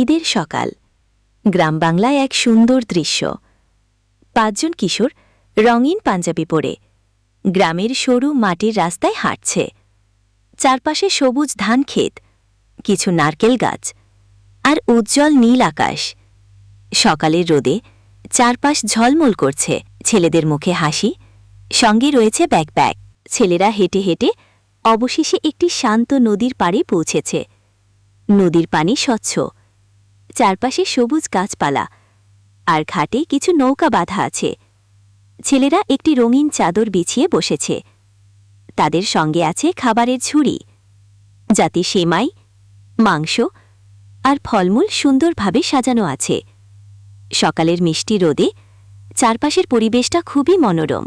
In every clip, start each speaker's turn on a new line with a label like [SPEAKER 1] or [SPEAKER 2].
[SPEAKER 1] ঈদের সকাল। গ্রাম বাংলায় এক সুন্দর দৃশ্য। পাঁচজন কিশোর রঙিন পাঞ্জাবি পরে। গ্রামের সরু মাটির রাস্তায় হাঁটছে। চারপাশে সবুজ ধান ক্ষেত, কিছু নারকেল গাছ আর উজ্জ্বল নীল আকাশ। সকালের রোদে চারপাশ ঝলমল করছে। ছেলেদের মুখে হাসি, সঙ্গে রয়েছে ব্যাকপ্যাক ছেলেরা হেঁটে হেঁটে অবশেষে একটি শান্ত নদীর পাড়ে পৌঁছেছে। নদীর পানি স্বচ্ছ। চারপাশে সবুজ গাছপালা আর ঘাটে কিছু নৌকা বাঁধা আছে। ছেলেরা একটি রঙিন চাদর বিছিয়ে বসেছে। তাদের সঙ্গে আছে খাবারের ঝুড়ি, যাতে সেমাই, মাংস আর ফলমূল সুন্দরভাবে সাজানো আছে। সকালের মিষ্টি রোদে চারপাশের পরিবেশটা খুবই মনোরম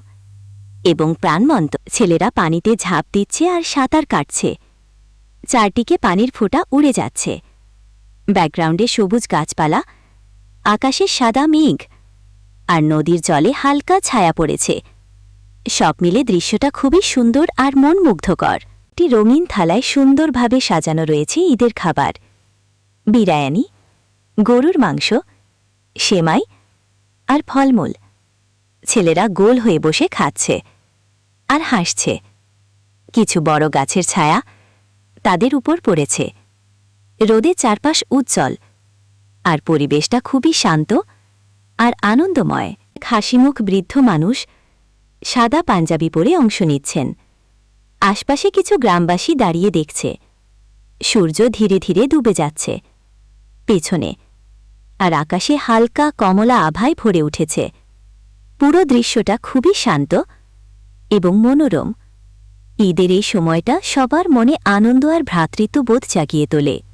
[SPEAKER 1] এবং প্রাণমন্ত ছেলেরা পানিতে ঝাঁপ দিচ্ছে আর সাঁতার কাটছে। চারটিকে পানির ফোঁটা উড়ে যাচ্ছে। ব্যাকগ্রাউন্ডে সবুজ গাছপালা, আকাশে সাদা মেঘ আর নদীর জলে হালকা ছায়া পড়েছে। সব মিলে দৃশ্যটা খুবই সুন্দর আর মনমুগ্ধকর। একটি রঙিন থালায় সুন্দরভাবে সাজানো রয়েছে ঈদের খাবার। বিরায়ানি, গরুর মাংস, সেমাই আর ফলমূল। ছেলেরা গোল হয়ে বসে খাচ্ছে আর হাসছে। কিছু বড় গাছের ছায়া তাদের উপর পড়েছে। রোদে চারপাশ উজ্জ্বল। আর পরিবেশটা খুবই শান্ত আর আনন্দময়। হাসিমুখ বৃদ্ধ মানুষ সাদা পাঞ্জাবি পরে অংশ নিচ্ছেন। আশপাশে কিছু গ্রামবাসী দাঁড়িয়ে দেখছে। সূর্য ধীরে ধীরে ডুবে যাচ্ছে পেছনে আর আকাশে হালকা কমলা আভায় ভরে উঠেছে। পুরো দৃশ্যটা খুবই শান্ত এবং মনোরম। ঈদের এই সময়টা সবার মনে আনন্দ আর ভ্রাতৃত্ববোধ জাগিয়ে তোলে।